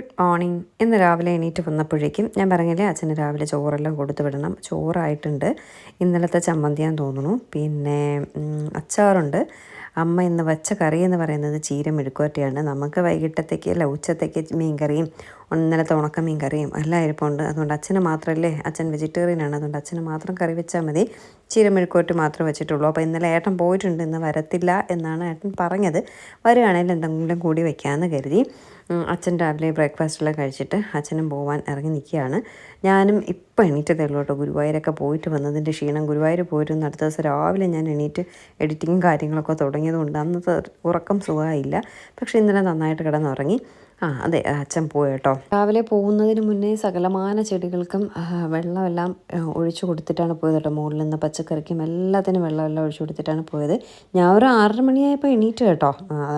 Good morning. ഇന്ന് രാവിലെ എണീറ്റ് വന്നപ്പോഴേക്കും ഞാൻ പറഞ്ഞില്ലേ അച്ഛന് രാവിലെ ചോറെല്ലാം കൊടുത്തു വിടണം. ചോറായിട്ടുണ്ട്. ഇന്നലത്തെ ചമ്മന്തിയാന്ന് തോന്നുന്നു. പിന്നെ അച്ചാറുണ്ട്. അമ്മ ഇന്ന് വച്ച കറി എന്ന് പറയുന്നത് ചീര മെഴുക്കുവരട്ടിയാണ് നമുക്ക് വൈകിട്ടത്തേക്ക് അല്ല ഉച്ചത്തേക്ക് മീൻ കറിയും ഇന്നലത്തെ ഉണക്ക മീൻ കറിയും എല്ലാം ഇരിപ്പുണ്ട്. അതുകൊണ്ട് അച്ഛന് മാത്രമല്ലേ അച്ഛൻ വെജിറ്റേറിയൻ ആണ്. അതുകൊണ്ട് അച്ഛന് മാത്രം കറി വെച്ചാൽ മതി. ചീരമെഴുക്കോട്ട് മാത്രം വെച്ചിട്ടുള്ളൂ. അപ്പോൾ ഇന്നലെ ഏട്ടൻ പോയിട്ടുണ്ട്. ഇന്ന് വരത്തില്ല എന്നാണ് ഏട്ടൻ പറഞ്ഞത്. വരികയാണെങ്കിൽ എന്തെങ്കിലും കൂടി വെക്കാമെന്ന് കരുതി. അച്ഛൻ രാവിലെ ബ്രേക്ക്ഫാസ്റ്റെല്ലാം കഴിച്ചിട്ട് അച്ഛനും പോകാൻ ഇറങ്ങി നിൽക്കുകയാണ്. ഞാനും ഇപ്പം എണീറ്റതേ ഉള്ളൂ കേട്ടോ. ഗുരുവായൂരൊക്കെ പോയിട്ട് വന്നതിന്റെ ക്ഷീണം. ഗുരുവായൂർ പോയിരുന്നു അടുത്ത ദിവസം രാവിലെ ഞാൻ എണീറ്റ് എഡിറ്റിങ്ങും കാര്യങ്ങളൊക്കെ തുടങ്ങിയതുകൊണ്ട് അന്നത്തെ ഉറക്കം സുഖമായില്ല. പക്ഷേ ഇന്നലെ നന്നായിട്ട് കിടന്നുറങ്ങി. ആ അതെ അച്ഛൻ പോയി കേട്ടോ രാവിലെ പോകുന്നതിന് മുന്നേ സകലമാന ചെടികൾക്കും വെള്ളമെല്ലാം ഒഴിച്ചു കൊടുത്തിട്ടാണ് പോയത് കേട്ടോ. മുകളിൽ നിന്ന് പച്ചക്കറിക്കും എല്ലാത്തിനും വെള്ളമെല്ലാം ഒഴിച്ചു കൊടുത്തിട്ടാണ് പോയത്. ഞാൻ ഒരു ആറര മണിയായപ്പോൾ എണീറ്റ് കേട്ടോ.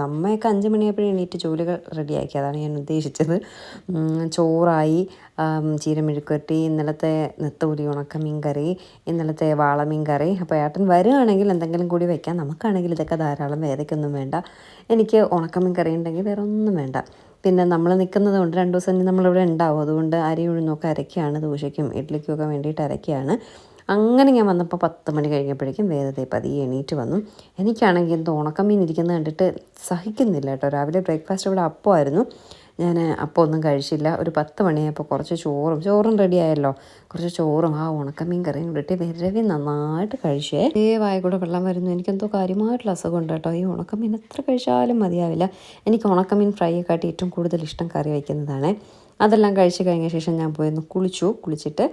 അമ്മയൊക്കെ അഞ്ച് മണിയായപ്പോൾ എണീറ്റ് ജോലികൾ റെഡിയാക്കി. അതാണ് ഞാൻ ഉദ്ദേശിച്ചത്. ചോറായി ചീരമെഴുക്കുരട്ടി ഇന്നലത്തെ നെത്തോലി ഉണക്ക മീൻകറി ഇന്നലത്തെ വാളമീൻ കറി അപ്പോൾ ഏട്ടൻ വരുവാണെങ്കിൽ എന്തെങ്കിലും കൂടി വെക്കാം. നമുക്കാണെങ്കിൽ ഇതൊക്കെ ധാരാളം വേദയ്ക്കൊന്നും വേണ്ട. എനിക്ക് ഉണക്കമീൻ കറി ഉണ്ടെങ്കിൽ വേറെ ഒന്നും വേണ്ട. പിന്നെ നമ്മൾ നിൽക്കുന്നത് കൊണ്ട് രണ്ട് ദിവസം നമ്മളിവിടെ ഉണ്ടാവും. അതുകൊണ്ട് അരി ഉഴുന്നൊക്കെ അരയ്ക്കുകയാണ്. ദോശയ്ക്കും ഇഡ്ഡലിക്കും ഒക്കെ വേണ്ടിയിട്ട് അരയ്ക്കുകയാണ്. അങ്ങനെ ഞാൻ വന്നപ്പോൾ പത്ത് മണി കഴിഞ്ഞപ്പോഴേക്കും വേദത്തെ പതിയെ എണീറ്റ് വന്നു. എനിക്കാണെങ്കിൽ എന്തോ ഉണക്കമീൻ ഇരിക്കുന്നത് കണ്ടിട്ട് സഹിക്കുന്നില്ല കേട്ടോ. രാവിലെ ബ്രേക്ക്ഫാസ്റ്റ് ഇവിടെ അപ്പമായിരുന്നു. ഞാൻ അപ്പോൾ ഒന്നും കഴിച്ചില്ല. ഒരു പത്ത് മണിയായപ്പോൾ കുറച്ച് ചോറും ചോറും റെഡിയായല്ലോ കുറച്ച് ചോറും ആ ഉണക്കമീൻ കറിയും കൂടിയിട്ട് വിരവി നന്നായിട്ട് കഴിച്ചേ. ഏ വായക്കൂടെ കൂടെ വെള്ളം വരുന്നു. എനിക്കെന്തോ കാര്യമായിട്ടുള്ള അസുഖമുണ്ട് കേട്ടോ. ഈ ഉണക്കമീൻ എത്ര കഴിച്ചാലും മതിയാവില്ല. എനിക്ക് ഉണക്കമീൻ ഫ്രൈ ഒക്കെ ഏറ്റവും കൂടുതൽ ഇഷ്ടം കറി വയ്ക്കുന്നതാണ്. അതെല്ലാം കഴിച്ച് കഴിഞ്ഞ ശേഷം ഞാൻ പോയി ഒന്ന് കുളിച്ചു. കുളിച്ചിട്ട്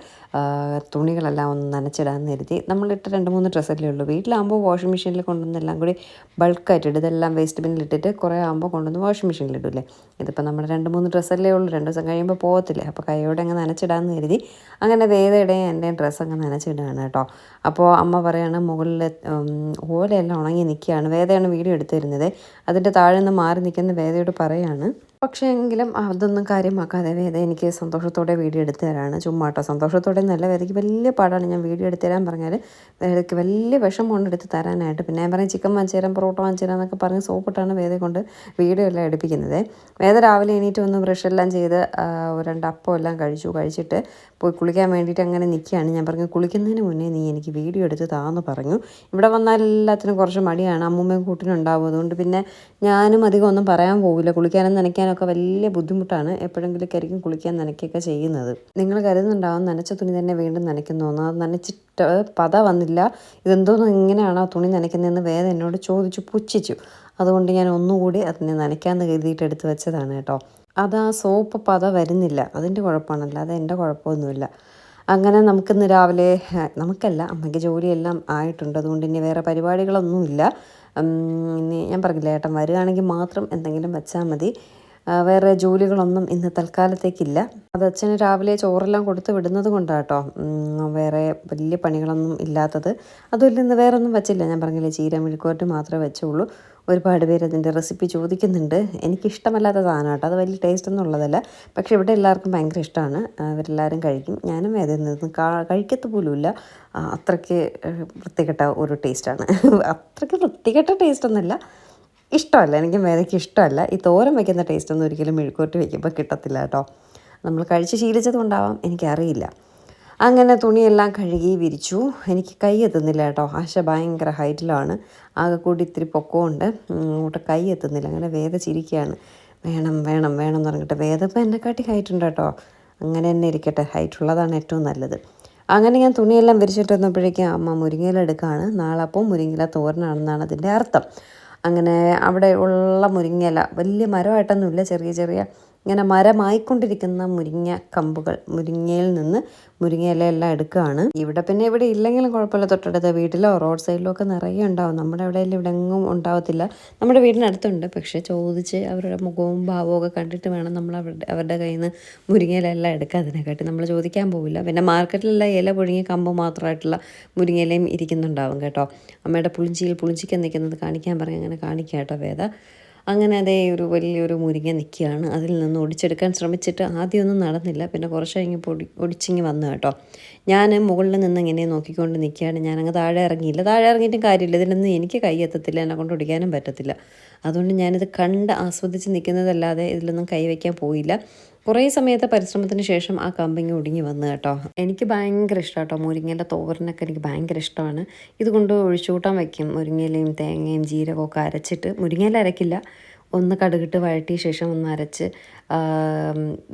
തുണികളെല്ലാം ഒന്ന് നനച്ചിടാൻ കരുതി. നമ്മളിട്ട് രണ്ട് മൂന്ന് ഡ്രസ്സല്ലേ ഉള്ളൂ. വീട്ടിലാകുമ്പോൾ വാഷിംഗ് മെഷീനിൽ കൊണ്ടുവന്ന് എല്ലാം കൂടി ബൾക്കായിട്ട് ഇടും. ഇതെല്ലാം വേസ്റ്റ് ബിന്നിൽ ഇട്ടിട്ട് കുറേ ആകുമ്പോൾ കൊണ്ടുവന്ന് വാഷിംഗ് മെഷീനിൽ ഇടില്ലേ? ഇതിപ്പോൾ നമ്മൾ രണ്ട് മൂന്ന് ഡ്രസ്സല്ലേ ഉള്ളൂ. രണ്ട് ദിവസം കഴിയുമ്പോൾ പോകത്തില്ലേ അപ്പോൾ കൈയോടെ അങ്ങ് നനച്ചിടാൻ കരുതി. അങ്ങനെ വേദയുടെയും എന്റെ ഡ്രസ്സ് അങ്ങ് നനച്ചിടുകയാണ് കേട്ടോ. അപ്പോൾ അമ്മ പറയാണ് മുകളിൽ ഓലയെല്ലാം ഉണങ്ങി നിൽക്കുകയാണ്. വേദയാണ് വീഡിയോ എടുത്തിരുന്നത്. അതിന്റെ താഴെ നിന്ന് മാറി നിൽക്കുന്ന വേദയോട് പറയാണ് പക്ഷേ എങ്കിലും അതൊന്നും കാര്യമാക്കാതെ എനിക്ക് സന്തോഷത്തോടെ വീഡിയോ എടുത്തു തരാണ്. ചുമ്മാട്ടോ സന്തോഷത്തോടെ നല്ല വേദയ്ക്ക് വലിയ പാടാണ് ഞാൻ വീഡിയോ എടുത്തു തരാൻ പറഞ്ഞാൽ വേദയ്ക്ക് വലിയ വിഷമമാണ് എടുത്ത് തരാനായിട്ട്. പിന്നെ ഞാൻ പറയും ചിക്കൻ വാങ്ങിച്ചു പൊറോട്ട വാങ്ങിച്ചു എന്നൊക്കെ പറഞ്ഞ് സോപ്പിട്ടാണ് വേദ കൊണ്ട് വീഡിയോ എല്ലാം എടുപ്പിക്കുന്നത്. വേദ രാവിലെ എണീറ്റ് ഒന്ന് ബ്രഷ് എല്ലാം ചെയ്ത് രണ്ടപ്പം എല്ലാം കഴിച്ചു. കഴിച്ചിട്ട് പോയി കുളിക്കാൻ വേണ്ടിയിട്ട് അങ്ങനെ നിൽക്കുകയാണ് ഞാൻ പറഞ്ഞു കുളിക്കുന്നതിന് മുന്നേ നീ എനിക്ക് വീഡിയോ എടുത്ത് താന്ന് പറഞ്ഞു. ഇവിടെ വന്നാൽ എല്ലാത്തിനും കുറച്ച് മടിയാണ്. അമ്മൂമ്മയും കൂട്ടിനുണ്ടാവും. അതുകൊണ്ട് പിന്നെ ഞാനും അധികം ഒന്നും പറയാൻ പോകില്ല കുളിക്കാനും നനയ്ക്കാനും ഒക്കെ വലിയ ബുദ്ധിമുട്ടാണ്. എപ്പോഴെങ്കിലൊക്കെ ആയിരിക്കും കുളിക്കാൻ നനയ്ക്കുകയൊക്കെ ചെയ്യുന്നത്. നിങ്ങൾ കരുതുന്നുണ്ടാവും നനച്ച തുണി തന്നെ വീണ്ടും നനയ്ക്കുന്നു അത് നനച്ചിട്ട് പത വന്നില്ല. ഇതെന്തോന്ന് ഇങ്ങനെയാണോ തുണി നനയ്ക്കുന്നതെന്ന് വേദന എന്നോട് ചോദിച്ചു പുച്ഛിച്ചു. അതുകൊണ്ട് ഞാൻ ഒന്നുകൂടി അതിനെ നനയ്ക്കാമെന്ന് കരുതിയിട്ട് എടുത്തു വെച്ചതാണ് കേട്ടോ. അത് ആ സോപ്പ് പത വരുന്നില്ല. അതിന്റെ കുഴപ്പമാണല്ല അത് എന്റെ കുഴപ്പമൊന്നുമില്ല. അങ്ങനെ നമുക്കിന്ന് രാവിലെ നമുക്കല്ല അമ്മയ്ക്ക് ജോലിയെല്ലാം ആയിട്ടുണ്ട്. അതുകൊണ്ട് ഇനി വേറെ പരിപാടികളൊന്നുമില്ല. ഇനി ഞാൻ പറഞ്ഞില്ല ഏട്ടൻ വരികയാണെങ്കിൽ മാത്രം എന്തെങ്കിലും വെച്ചാൽ മതി. വേറെ ജോലികളൊന്നും ഇന്ന് തൽക്കാലത്തേക്കില്ല. അത് അച്ഛന് രാവിലെ ചോറെല്ലാം കൊടുത്ത് വിടുന്നത് കൊണ്ടാട്ടോ വേറെ വലിയ പണികളൊന്നും ഇല്ലാത്തത്. അതുമല്ല ഇന്ന് വേറെ ഒന്നും വെച്ചില്ല. ഞാൻ പറഞ്ഞില്ലേ ചീര മെഴുക്കുവരട്ട് മാത്രമേ വെച്ചുള്ളൂ. ഒരുപാട് പേര് അതിന്റെ റെസിപ്പി ചോദിക്കുന്നുണ്ട്. എനിക്കിഷ്ടമല്ലാത്ത സാധനം കേട്ടോ അത് വലിയ ടേസ്റ്റ് ഒന്നും ഉള്ളതല്ല. പക്ഷേ ഇവിടെ എല്ലാവർക്കും ഭയങ്കര ഇഷ്ടമാണ്. അവരെല്ലാവരും കഴിക്കും. ഞാനും വേദന നിന്ന് കഴിക്കത്ത് പോലുമില്ല. അത്രയ്ക്ക് വൃത്തികെട്ട ഒരു ടേസ്റ്റാണ് അത്രയ്ക്ക് വൃത്തികെട്ട ടേസ്റ്റ് ഒന്നുമില്ല. ഇഷ്ടമല്ല. എനിക്ക് വേദയ്ക്ക് ഇഷ്ടമല്ല. ഈ തോരൻ വയ്ക്കുന്ന ടേസ്റ്റ് ഒന്നും ഒരിക്കലും മെഴുക്കോട്ട് വയ്ക്കുമ്പോൾ കിട്ടത്തില്ല കേട്ടോ. നമ്മൾ കഴിച്ച് ശീലിച്ചത് കൊണ്ടാവാം എനിക്കറിയില്ല. അങ്ങനെ തുണിയെല്ലാം കഴുകി വിരിച്ചു. എനിക്ക് കൈ എത്തുന്നില്ല കേട്ടോ. ആശ ഭയങ്കര ഹൈറ്റിലാണ്. ആകെ കൂടി ഇത്തിരി പൊക്കമുണ്ട്. അങ്ങോട്ട് കൈ എത്തുന്നില്ല. അങ്ങനെ വേദ ചിരിക്കുകയാണ് വേണം വേണം വേണം എന്ന് പറഞ്ഞിട്ട് വേദ ഇപ്പം എന്നെക്കാട്ടി ഹൈറ്റ് ഉണ്ട് കേട്ടോ. അങ്ങനെ തന്നെ ഇരിക്കട്ടെ. ഹൈറ്റ് ഉള്ളതാണ് ഏറ്റവും നല്ലത്. അങ്ങനെ ഞാൻ തുണിയെല്ലാം വിരിച്ചിട്ട് വന്നപ്പോഴേക്കും അമ്മ മുരിങ്ങയിലെടുക്കുകയാണ് നാളെ അപ്പം മുരിങ്ങയില തോരനാണെന്നാണ് അതിന്റെ അർത്ഥം. അങ്ങനെ അവിടെ ഉള്ള മുരിങ്ങയില. വലിയ മരമായിട്ടൊന്നുമില്ല. ചെറിയ ചെറിയ ഇങ്ങനെ മരമായിക്കൊണ്ടിരിക്കുന്ന മുരിങ്ങ കമ്പുകൾ മുരിങ്ങയിൽ നിന്ന് മുരിങ്ങയിലെല്ലാം എടുക്കുകയാണ്. ഇവിടെ പിന്നെ ഇവിടെ ഇല്ലെങ്കിലും കുഴപ്പമില്ല. തൊട്ടടുത്ത വീട്ടിലോ റോഡ് സൈഡിലോ ഒക്കെ നിറയെ ഉണ്ടാവും. നമ്മുടെ അവിടെ ഇവിടെ എങ്ങും ഉണ്ടാവത്തില്ല. നമ്മുടെ വീടിനടുത്തുണ്ട്. പക്ഷേ ചോദിച്ച് അവരുടെ മുഖവും ഭാവവും ഒക്കെ കണ്ടിട്ട് വേണം നമ്മൾ അവരുടെ അവരുടെ കയ്യിൽ നിന്ന് മുരിങ്ങയിലെല്ലാം അതിനെക്കാട്ടി നമ്മൾ ചോദിക്കാൻ പോവില്ല. പിന്നെ മാർക്കറ്റിലുള്ള ഇല പുഴുങ്ങിയ കമ്പ് മാത്രമായിട്ടുള്ള മുരിങ്ങയിലയും ഇരിക്കുന്നുണ്ടാവും കേട്ടോ. അമ്മയുടെ പുളിഞ്ചിയിൽ പുളിഞ്ചിക്കാൻ നിൽക്കുന്നത് കാണിക്കാൻ പറയും അങ്ങനെ കാണിക്കാം കേട്ടോ വേദ. അങ്ങനെ അതേ ഒരു വലിയൊരു മുരിങ്ങ നിൽക്കുകയാണ്. അതിൽ നിന്ന് ഒടിച്ചെടുക്കാൻ ശ്രമിച്ചിട്ട് ആദ്യമൊന്നും നടന്നില്ല. പിന്നെ കുറച്ച് കഴിഞ്ഞപ്പോൾ ഒടി ഒടിച്ചിങ്ങി വന്നു കേട്ടോ. ഞാൻ മുകളിൽ നിന്ന് ഇങ്ങനെ നോക്കിക്കൊണ്ട് നിൽക്കുകയാണ്. ഞാനങ്ങ് താഴെ ഇറങ്ങിയില്ല. താഴെ ഇറങ്ങിയിട്ടും കാര്യമില്ല. ഇതിലൊന്നും എനിക്ക് കൈ എത്തത്തില്ല. എന്നെ കൊണ്ട് ഒടിക്കാനും പറ്റത്തില്ല. അതുകൊണ്ട് ഞാനിത് കണ്ട് ആസ്വദിച്ച് നിൽക്കുന്നതല്ലാതെ ഇതിലൊന്നും കൈവയ്ക്കാൻ പോയില്ല. കുറേ സമയത്തെ പരിശ്രമത്തിന് ശേഷം ആ കമ്പിങ് ഒടുങ്ങി വന്നു കേട്ടോ. എനിക്ക് ഭയങ്കര ഇഷ്ടം കേട്ടോ. മുരിങ്ങേന്റെ തോരനൊക്കെ എനിക്ക് ഭയങ്കര ഇഷ്ടമാണ്. ഇതുകൊണ്ട് ഒഴിച്ചുകൂട്ടാൻ വയ്ക്കും. മുരിങ്ങയിലയും തേങ്ങയും ജീരകമൊക്കെ അരച്ചിട്ട്. മുരിങ്ങയില അരക്കില്ല. ഒന്ന് കടുകിട്ട് വഴറ്റിയ ശേഷം ഒന്ന് അരച്ച്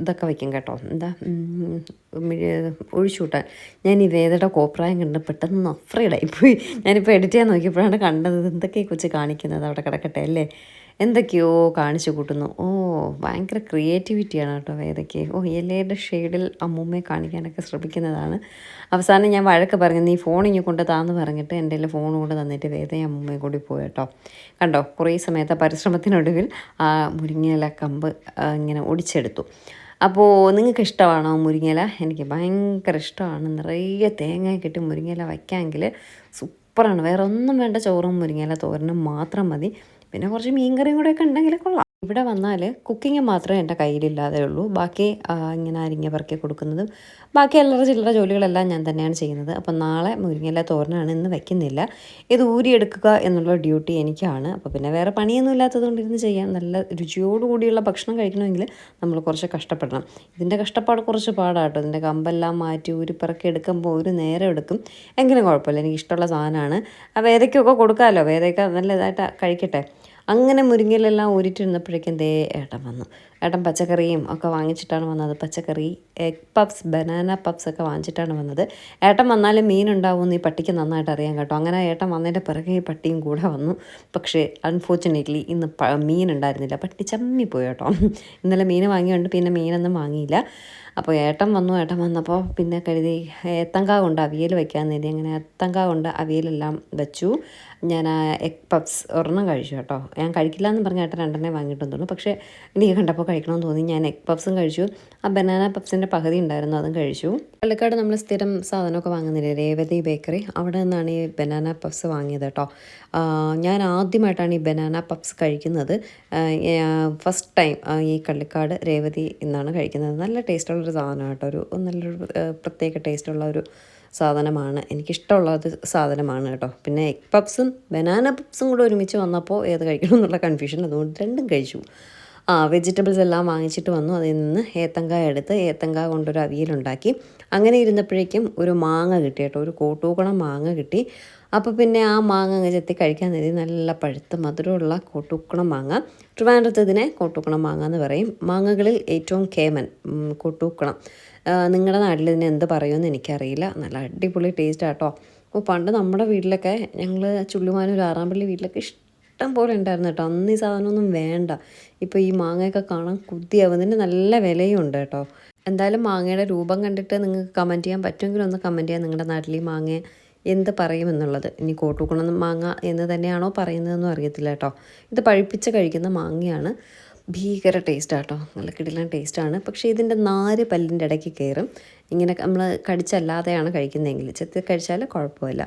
ഇതൊക്കെ വയ്ക്കും കേട്ടോ. എന്താ ഒഴിച്ചു കൂട്ടാൻ. ഞാൻ ഈ കോപ്രായം കണ്ട് പെട്ടെന്ന് അഫ്രീഡായിപ്പോയി പോയി ഞാനിപ്പോൾ എഡിറ്റ് ചെയ്യാൻ നോക്കിയപ്പോഴാണ് കണ്ടത് എന്തൊക്കെയാണ് എന്തൊക്കെ ഈ കാണിക്കുന്നത് അവിടെ കിടക്കട്ടെ അല്ലേ? എന്തൊക്കെയോ കാണിച്ചു കൂട്ടുന്നു. ഓ ഭയങ്കര ക്രിയേറ്റിവിറ്റിയാണ് കേട്ടോ വേദയ്ക്ക്. ഓ ഇലയുടെ ഷെയ്ഡിൽ അമ്മൂമ്മയെ കാണിക്കാനൊക്കെ ശ്രമിക്കുന്നതാണ്. അവസാനം ഞാൻ വഴക്ക് പറഞ്ഞു നീ ഫോൺ ഇങ്ങ് കൊണ്ട് താന്ന് പറഞ്ഞിട്ട് എന്റെ ഫോൺ കൊണ്ട് തന്നിട്ട് വേദയും അമ്മൂമ്മയും കൂടി പോയി കേട്ടോ. കണ്ടോ കുറേ സമയത്തെ പരിശ്രമത്തിനൊടുവിൽ ആ മുരിങ്ങയില കമ്പ് ഇങ്ങനെ ഒടിച്ചെടുത്തു. അപ്പോൾ നിങ്ങൾക്ക് ഇഷ്ടമാണോ മുരിങ്ങയില? എനിക്ക് ഭയങ്കര ഇഷ്ടമാണ്. നിറയെ തേങ്ങ കിട്ടി മുരിങ്ങയില വയ്ക്കാമെങ്കിൽ സൂപ്പറാണ്. വേറെ ഒന്നും വേണ്ട ചോറും മുരിങ്ങയില തോരനും മാത്രം മതി. പിന്നെ കുറച്ച് മീൻകറിയും കൂടെ ഒക്കെ ഉണ്ടെങ്കിൽ കൊള്ളാം. ഇവിടെ വന്നാൽ കുക്കിംഗ് മാത്രമേ എന്റെ കയ്യിലില്ലാതെ ഉള്ളൂ. ബാക്കി ഇങ്ങനെ അരിഞ്ഞ പറക്കി കൊടുക്കുന്നതും ബാക്കി എല്ലാ ചില്ലറ ജോലികളെല്ലാം ഞാൻ തന്നെയാണ് ചെയ്യുന്നത്. അപ്പം നാളെ മുരിങ്ങയില തോരനാണ് ഇന്ന് വയ്ക്കുന്നില്ല ഇത് ഊരിയെടുക്കുക എന്നുള്ള ഡ്യൂട്ടി എനിക്കാണ്. അപ്പോൾ പിന്നെ വേറെ പണിയൊന്നും ഇല്ലാത്തതുകൊണ്ട് ഇരുന്ന് ചെയ്യാം. നല്ല രുചിയോടുകൂടിയുള്ള ഭക്ഷണം കഴിക്കണമെങ്കിൽ നമ്മൾ കുറച്ച് കഷ്ടപ്പെടണം. ഇതിന്റെ കഷ്ടപ്പാട് കുറച്ച് പാടാട്ടോ. ഇതിന്റെ കമ്പെല്ലാം മാറ്റി ഊരിപ്പറക്കി എടുക്കുമ്പോൾ ഒരു നേരം എടുക്കും. എങ്കിലും കുഴപ്പമില്ല. എനിക്ക് ഇഷ്ടമുള്ള സാധനമാണ്. വേദയ്ക്കൊക്കെ കൊടുക്കാമല്ലോ. വേദയ്ക്ക് നല്ല ഇതായിട്ട് കഴിക്കട്ടെ. അങ്ങനെ മുരിങ്ങയിലെല്ലാം ഊരിട്ടിരുന്നപ്പോഴേക്കും ദേ ഏട്ടൻ വന്നു. ഏട്ടൻ പച്ചക്കറിയും ഒക്കെ വാങ്ങിച്ചിട്ടാണ് വന്നത്. പച്ചക്കറി എഗ് പപ്സ് ബനാന പപ്സ് ഒക്കെ വാങ്ങിച്ചിട്ടാണ് വന്നത്. ഏട്ടൻ വന്നാലും മീൻ ഉണ്ടാവുമെന്ന് ഈ പട്ടിക്ക് നന്നായിട്ട് അറിയാം കേട്ടോ. അങ്ങനെ ഏട്ടൻ വന്നതിന്റെ പിറകെ ഈ പട്ടിയും കൂടെ വന്നു. പക്ഷേ അൺഫോർച്ചുനേറ്റ്ലി ഇന്ന് മീൻ ഉണ്ടായിരുന്നില്ല. പട്ടി ചമ്മിപ്പോയി കേട്ടോ. ഇന്നലെ മീൻ വാങ്ങിയുണ്ട് പിന്നെ മീനൊന്നും വാങ്ങിയില്ല. അപ്പോൾ ഏട്ടൻ വന്നു. ഏട്ടൻ വന്നപ്പോൾ പിന്നെ കരുതി ഏത്തങ്ക കൊണ്ട് അവിയൽ വയ്ക്കാമെന്ന് കരുതി. അങ്ങനെ ഏത്തങ്ക കൊണ്ട് അവിയലെല്ലാം വെച്ചു. ഞാൻ ആ എഗ് പപ്സ് ഒരെണ്ണം കഴിച്ചു കേട്ടോ. ഞാൻ കഴിക്കില്ല എന്ന് പറഞ്ഞ ഏട്ടൻ രണ്ടെണ്ണേ വാങ്ങിയിട്ടുണ്ടുള്ളൂ പക്ഷേ എനിക്ക് കണ്ടപ്പോൾ കഴിക്കണമെന്ന് തോന്നി. ഞാൻ എഗ് പപ്സും കഴിച്ചു. ആ ബനാന പപ്സിന്റെ പകുതി ഉണ്ടായിരുന്നു അതും കഴിച്ചു. പാലക്കാട് നമ്മൾ സ്ഥിരം സാധനമൊക്കെ വാങ്ങുന്നില്ലേ? രേവതി ബേക്കറി അവിടെ നിന്നാണ് ഈ ബനാന പപ്സ് വാങ്ങിയത് കേട്ടോ ഞാൻ ആദ്യമായിട്ടാണ് ഈ ബനാന പപ്സ് കഴിക്കുന്നത്. ഫസ്റ്റ് ടൈം ഈ കള്ളിക്കാട് രേവതി എന്നാണ് കഴിക്കുന്നത്. നല്ല ടേസ്റ്റുള്ളൊരു സാധനമാണ് കേട്ടോ ഒരു നല്ലൊരു പ്രത്യേക ടേസ്റ്റുള്ള ഒരു സാധനമാണ്. എനിക്കിഷ്ടമുള്ള ഒരു സാധനമാണ് കേട്ടോ പിന്നെ എഗ് പപ്സും ബനാന പപ്സും കൂടെ ഒരുമിച്ച് വന്നപ്പോൾ ഏത് കഴിക്കണം എന്നുള്ള കൺഫ്യൂഷൻ അതുകൊണ്ട് രണ്ടും കഴിച്ചു. വെജിറ്റബിൾസ് എല്ലാം വാങ്ങിച്ചിട്ട് വന്നു. അതിൽ നിന്ന് ഏത്തങ്കായ എടുത്ത് ഏത്തങ്കായ കൊണ്ടൊരു അവിയലുണ്ടാക്കി. അങ്ങനെ ഇരുന്നപ്പോഴേക്കും ഒരു മാങ്ങ കിട്ടി കേട്ടോ. ഒരു കോട്ടൂക്കണം മാങ്ങ കിട്ടി. അപ്പോൾ പിന്നെ ആ മാങ്ങ അങ്ങ് ചെത്തി കഴിക്കാൻ നേരി നല്ല പഴുത്ത മധുരമുള്ള കോട്ടൂക്കണം മാങ്ങ. ട്രിവാൻഡ്രത്ത് ഇതിനെ മാങ്ങ എന്ന് പറയും. മാങ്ങകളിൽ ഏറ്റവും കേമൻ ഉം, കോട്ടൂക്കണം നിങ്ങളുടെ നാട്ടിൽ ഇതിനെ എന്ത് പറയുമെന്ന് എനിക്കറിയില്ല. നല്ല അടിപൊളി ടേസ്റ്റ് ആട്ടോ അപ്പോൾ പണ്ട് നമ്മുടെ വീട്ടിലൊക്കെ ഞങ്ങൾ ചുള്ളുമാനൂർ ആറാമ്പള്ളി വീട്ടിലൊക്കെ ഇഷ്ടം പോലെ ഉണ്ടായിരുന്നു കേട്ടോ. അന്ന് ഈ സാധനമൊന്നും വേണ്ട. ഇപ്പോൾ ഈ മാങ്ങയൊക്കെ കാണാൻ കുത്തിയാവുന്നതിന് നല്ല വിലയും ഉണ്ട് കേട്ടോ. എന്തായാലും മാങ്ങയുടെ രൂപം കണ്ടിട്ട് നിങ്ങൾക്ക് കമന്റ് ചെയ്യാൻ പറ്റുമെങ്കിൽ ഒന്ന് കമന്റ് ചെയ്യാം നിങ്ങളുടെ നാട്ടിൽ ഈ മാങ്ങ എന്ത് പറയുമെന്നുള്ളത് ഇനി കോട്ടുകുണം മാങ്ങ എന്ന് തന്നെയാണോ പറയുന്നതെന്നും അറിയത്തില്ല കേട്ടോ. ഇത് പഴുപ്പിച്ച് കഴിക്കുന്ന മാങ്ങയാണ്. ഭീകര ടേസ്റ്റ് ആട്ടോ നല്ല കിടിലൻ ടേസ്റ്റാണ് പക്ഷേ ഇതിന്റെ നാല് പല്ലിന്റെ ഇടയ്ക്ക് കയറും. ഇങ്ങനെ നമ്മൾ കടിച്ചല്ലാതെയാണ് കഴിക്കുന്നതെങ്കിൽ. ചെത്തി കഴിച്ചാൽ കുഴപ്പമില്ല.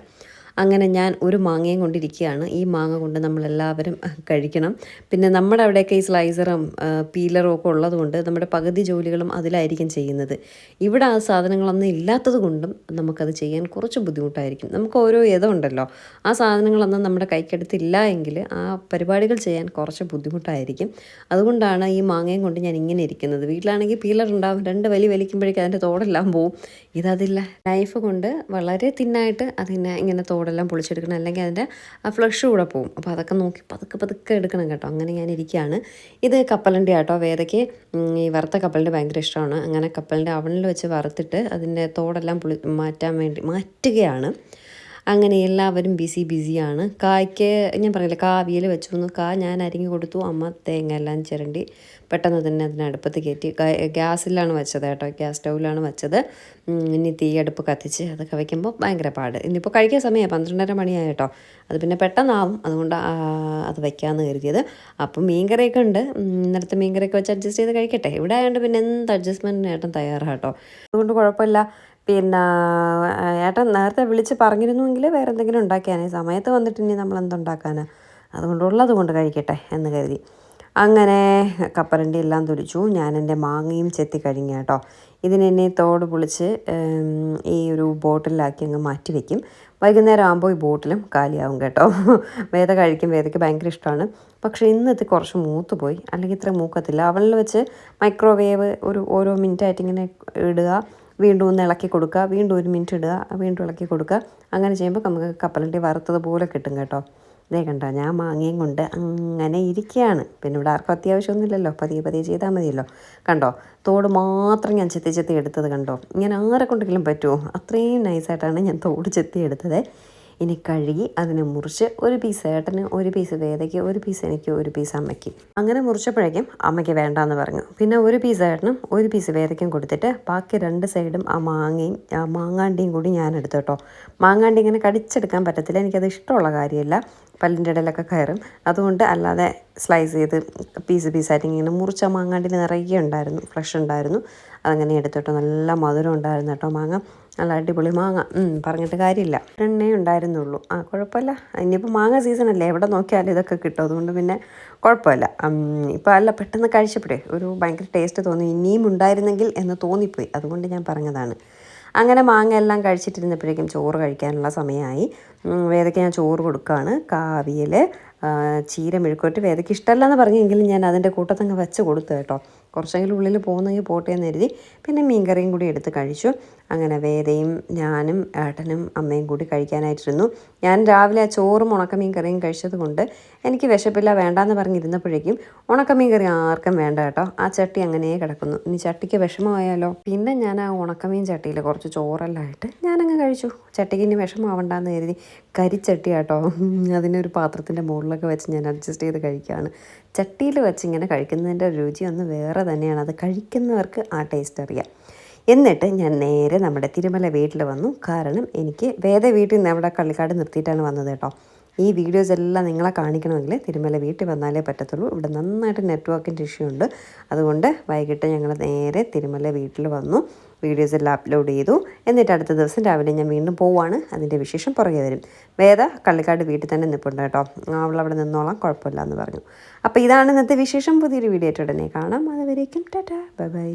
അങ്ങനെ ഞാൻ ഒരു മാങ്ങയും കൊണ്ടിരിക്കുകയാണ്. ഈ മാങ്ങ കൊണ്ട് നമ്മളെല്ലാവരും കഴിക്കണം. പിന്നെ നമ്മുടെ അവിടെയൊക്കെ ഈ സ്ലൈസറും പീലറും ഒക്കെ ഉള്ളതുകൊണ്ട് നമ്മുടെ പകുതി ജോലികളും അതിലായിരിക്കും ചെയ്യുന്നത്. ഇവിടെ ആ സാധനങ്ങളൊന്നും ഇല്ലാത്തത് കൊണ്ടും നമുക്കത് ചെയ്യാൻ കുറച്ച് ബുദ്ധിമുട്ടായിരിക്കും. നമുക്ക് ഓരോ ഇതുണ്ടല്ലോ ആ സാധനങ്ങളൊന്നും നമ്മുടെ കൈക്കടുത്തില്ല എങ്കിൽ ആ പരിപാടികൾ ചെയ്യാൻ കുറച്ച് ബുദ്ധിമുട്ടായിരിക്കും. അതുകൊണ്ടാണ് ഈ മാങ്ങയും കൊണ്ട് ഞാൻ ഇങ്ങനെ ഇരിക്കുന്നത്. വീട്ടിലാണെങ്കിൽ പീലർ ഉണ്ടാവും രണ്ട് വലി വലിക്കുമ്പോഴേക്കും അതിന്റെ തോടെല്ലാം പോവും. ഇതതില്ല. നൈഫ് കൊണ്ട് വളരെ തിന്നായിട്ട് അതിനെ ഇങ്ങനെ തോടെല്ലാം പൊളിച്ചെടുക്കണം. അല്ലെങ്കിൽ അതിന്റെ ആ ഫ്ലഷ് കൂടെ പോകും അപ്പോൾ അതൊക്കെ നോക്കി പതുക്കെ പതുക്കെ എടുക്കണം കേട്ടോ. അങ്ങനെ ഞാൻ ഇരിക്കുകയാണ്. ഇത് കപ്പലിന്റെ ആട്ടോ. വേദയ്ക്ക് ഈ വറുത്ത കപ്പലിന്റെ ഭയങ്കര ഇഷ്ടമാണ്. അങ്ങനെ കപ്പലിന്റെ അവണിൽ വെച്ച് വറുത്തിട്ട് അതിന്റെ തോടെല്ലാം പൊളി മാറ്റാൻ വേണ്ടി മാറ്റുകയാണ്. അങ്ങനെ എല്ലാവരും ബിസി ബിസിയാണ് കായ്ക്ക് ഞാൻ പറഞ്ഞില്ല കാ അവിയൽ വെച്ചു തന്നു കാ ഞാൻ അരിഞ്ഞു കൊടുത്തു. അമ്മ തേങ്ങ എല്ലാം ചിരണ്ടി പെട്ടെന്ന് തന്നെ അതിന് അടുപ്പത്ത് കയറ്റി ഗ്യാസിലാണ് വെച്ചത് കേട്ടോ. ഗ്യാസ് സ്റ്റൗവിലാണ് വെച്ചത്. ഇനി തീ അടുപ്പ് കത്തിച്ച് അതൊക്കെ വയ്ക്കുമ്പോൾ ഭയങ്കര പാട്. ഇനിയിപ്പോൾ കഴിക്കാൻ സമയമാണ് പന്ത്രണ്ടര മണിയായി കേട്ടോ. അത് പിന്നെ പെട്ടെന്നാവും. അതുകൊണ്ട് അത് വയ്ക്കാമെന്ന് കരുതിയത്. അപ്പം മീൻകറിയൊക്കെ ഉണ്ട്. ഇന്നലത്തെ മീൻകറിയൊക്കെ വെച്ച് അഡ്ജസ്റ്റ് ചെയ്ത് കഴിക്കട്ടെ. ഇവിടെ ആയതുകൊണ്ട് പിന്നെ എന്ത് അഡ്ജസ്റ്റ്മെന്റിന് ഏട്ടൻ തയ്യാറാണ് കേട്ടോ. അതുകൊണ്ട് കുഴപ്പമില്ല. പിന്നെ ഏട്ടൻ നേരത്തെ വിളിച്ച് പറഞ്ഞിരുന്നുവെങ്കിൽ വേറെ എന്തെങ്കിലും ഉണ്ടാക്കിയാനേ. സമയത്ത് വന്നിട്ട് ഇനി നമ്മൾ എന്തുണ്ടാക്കാനാ? അതുകൊണ്ടുള്ളത് കൊണ്ട് കഴിക്കട്ടെ എന്ന് കരുതി. അങ്ങനെ കപ്പലണ്ടി എല്ലാം തുലിച്ചു. ഞാൻ എന്റെ മാങ്ങയും ചെത്തി കഴിഞ്ഞു കേട്ടോ. ഇതിനെന്നെ തോട് പൊളിച്ച് ഈ ഒരു ബോട്ടിലാക്കി അങ്ങ് മാറ്റി വയ്ക്കും വൈകുന്നേരം ആകുമ്പോൾ ഈ ബോട്ടിലും കാലിയാവും കേട്ടോ. വേദ കഴിക്കും. വേദയ്ക്ക് ഭയങ്കര ഇഷ്ടമാണ്. പക്ഷേ ഇന്നത്തെ കുറച്ച് മൂത്ത് പോയി. അല്ലെങ്കിൽ ഇത്ര മൂക്കത്തില്ല. അവളിൽ വെച്ച് മൈക്രോവേവ് ഒരു ഓരോ മിനിറ്റായിട്ട് ഇങ്ങനെ ഇടുക. വീണ്ടും ഒന്ന് ഇളക്കി കൊടുക്കുക. വീണ്ടും ഒരു മിനിറ്റ് ഇടുക. വീണ്ടും ഇളക്കി കൊടുക്കുക. അങ്ങനെ ചെയ്യുമ്പോൾ നമുക്ക് കപ്പലണ്ടി വറുത്തതുപോലെ കിട്ടും കേട്ടോ. ഇതേ കണ്ടോ ഞാൻ മാങ്ങയും കൊണ്ട് അങ്ങനെ ഇരിക്കുകയാണ്. പിന്നെ ഇവിടെ ആർക്കും അത്യാവശ്യമൊന്നുമില്ലല്ലോ. പതിയെ പതിയെ ചെയ്താൽ മതിയല്ലോ. കണ്ടോ തോട് മാത്രം ഞാൻ ചെത്തി ചെത്തി എടുത്തത് കണ്ടോ? ഇങ്ങനെ ആരെ കൊണ്ടെങ്കിലും പറ്റുമോ? അത്രയും നൈസായിട്ടാണ് ഞാൻ തോട് ചെത്തി എടുത്തത്. ഇനി കഴുകി അതിനെ മുറിച്ച് ഒരു പീസ് ഏട്ടന് ഒരു പീസ് വേദയ്ക്ക് ഒരു പീസ് എനിക്ക് ഒരു പീസ് അമ്മയ്ക്ക്. അങ്ങനെ മുറിച്ചപ്പോഴേക്കും അമ്മയ്ക്ക് വേണ്ടാന്ന് പറഞ്ഞു. പിന്നെ ഒരു പീസ് ഏട്ടനും ഒരു പീസ് വേദയ്ക്കും കൊടുത്തിട്ട് ബാക്കി രണ്ട് സൈഡും ആ മാങ്ങയും ആ മാങ്ങാണ്ടിയും കൂടി ഞാൻ എടുത്തു കേട്ടോ. മാങ്ങാണ്ടി ഇങ്ങനെ കടിച്ചെടുക്കാൻ പറ്റത്തില്ല. എനിക്കത് ഇഷ്ടമുള്ള കാര്യമല്ല. പല്ലിന്റെ ഇടയിലൊക്കെ കയറും. അതുകൊണ്ട് അല്ലാതെ സ്ലൈസ് ചെയ്ത് പീസ് പീസായിട്ട് ഇങ്ങനെ മുറിച്ച മാങ്ങാണ്ടിൽ നിറയെ ഉണ്ടായിരുന്നു ഫ്ലഷ് ഉണ്ടായിരുന്നു. അതങ്ങനെ എടുത്തിട്ടോ നല്ല മധുരം ഉണ്ടായിരുന്നു കേട്ടോ മാങ്ങ. നല്ല അടിപൊളി മാങ്ങ. പറഞ്ഞിട്ട് കാര്യമില്ല. എണ്ണേ ഉണ്ടായിരുന്നുള്ളൂ. ആ കുഴപ്പമില്ല. ഇനിയിപ്പോൾ മാങ്ങ സീസൺ അല്ലേ? എവിടെ നോക്കിയാലും ഇതൊക്കെ കിട്ടും. അതുകൊണ്ട് പിന്നെ കുഴപ്പമില്ല. ഇപ്പോൾ അല്ല പെട്ടെന്ന് കഴിച്ചപ്പോഴേ ഒരു ഭയങ്കര ടേസ്റ്റ് തോന്നി. ഇനിയും ഉണ്ടായിരുന്നെങ്കിൽ എന്ന് തോന്നിപ്പോയി. അതുകൊണ്ട് ഞാൻ പറഞ്ഞതാണ്. അങ്ങനെ മാങ്ങ എല്ലാം കഴിച്ചിട്ടിരുന്നപ്പോഴേക്കും ചോറ് കഴിക്കാനുള്ള സമയമായി. വേദയ്ക്ക് ഞാൻ ചോറ് കൊടുക്കുകയാണ് കാവിയൽ ചീര മെഴുക്കോട്ട് വേദയ്ക്ക് ഇഷ്ടമല്ല എന്ന് പറഞ്ഞെങ്കിലും ഞാൻ അതിന്റെ കൂട്ടത്തങ്ങ് വെച്ച് കൊടുത്തു കേട്ടോ. കുറച്ചെങ്കിലും ഉള്ളിൽ പോകുന്നെങ്കിൽ പോട്ടെ എന്ന് കരുതി. പിന്നെ മീൻകറിയും കൂടി എടുത്ത് കഴിച്ചു. അങ്ങനെ വേദയും ഞാനും ഏട്ടനും അമ്മയും കൂടി കഴിക്കാനായിട്ടിരുന്നു. ഞാൻ രാവിലെ ചോറും ഉണക്കമീൻ കറിയും കഴിച്ചത് കൊണ്ട് എനിക്ക് വിശപ്പില്ല വേണ്ടാന്ന് പറഞ്ഞിരുന്നപ്പോഴേക്കും ഉണക്കമീൻ കറി ആർക്കും വേണ്ട കേട്ടോ. ആ ചട്ടി അങ്ങനെ കിടക്കുന്നു. ഇനി ചട്ടിക്ക് വിഷമമായാലോ? പിന്നെ ഞാൻ ആ ഉണക്കമീൻ ചട്ടിയിൽ കുറച്ച് ചോറെല്ലാം ഇട്ട് ഞാനങ്ങ് കഴിച്ചു. ചട്ടിക്ക് ഇനി വിഷമാവണ്ടെന്ന് കരുതി കരിച്ചട്ടി കേട്ടോ. അതിനൊരു പാത്രത്തിന്റെ മുകളിലൊക്കെ വെച്ച് ഞാൻ അഡ്ജസ്റ്റ് ചെയ്ത് കഴിക്കുകയാണ്. ചട്ടിയിൽ വെച്ച് ഇങ്ങനെ കഴിക്കുന്നതിന്റെ രുചി ഒന്ന് വേറെ തന്നെയാണ്. അത് കഴിക്കുന്നവർക്ക് ആ ടേസ്റ്റ് അറിയാം. എന്നിട്ട് ഞാൻ നേരെ നമ്മുടെ തിരുമല വീട്ടിൽ വന്നു. കാരണം എനിക്ക് വേദ വീട്ടിൽ നിന്ന് അവിടെ കള്ളിക്കാട് നിർത്തിയിട്ടാണ് വന്നത് കേട്ടോ. ഈ വീഡിയോസ് എല്ലാം നിങ്ങളെ കാണിക്കണമെങ്കിൽ തിരുമല വീട്ടിൽ വന്നാലേ പറ്റത്തുള്ളൂ. ഇവിടെ നന്നായിട്ട് നെറ്റ്വർക്കിന്റെ ഇഷ്യൂ ഉണ്ട്. അതുകൊണ്ട് വൈകിട്ട് ഞങ്ങൾ നേരെ തിരുമല വീട്ടിൽ വന്നു. വീഡിയോസ് എല്ലാം അപ്ലോഡ് ചെയ്തു. എന്നിട്ട് അടുത്ത ദിവസം രാവിലെ ഞാൻ വീണ്ടും പോവാണ്. അതിന്റെ വിശേഷം പുറകെ വരും. വേദ കള്ളിക്കാട് വീട്ടിൽ തന്നെ നിൽപ്പുണ്ട് കേട്ടോ. അവൾ അവിടെ നിന്നോളാം കുഴപ്പമില്ല എന്ന് പറഞ്ഞു. അപ്പോൾ ഇതാണ് ഇന്നത്തെ വിശേഷം. പുതിയൊരു വീഡിയോ ആയിട്ട് ഉടനെ കാണാം. അതുവരേക്കും ടാറ്റാ. Bye bye.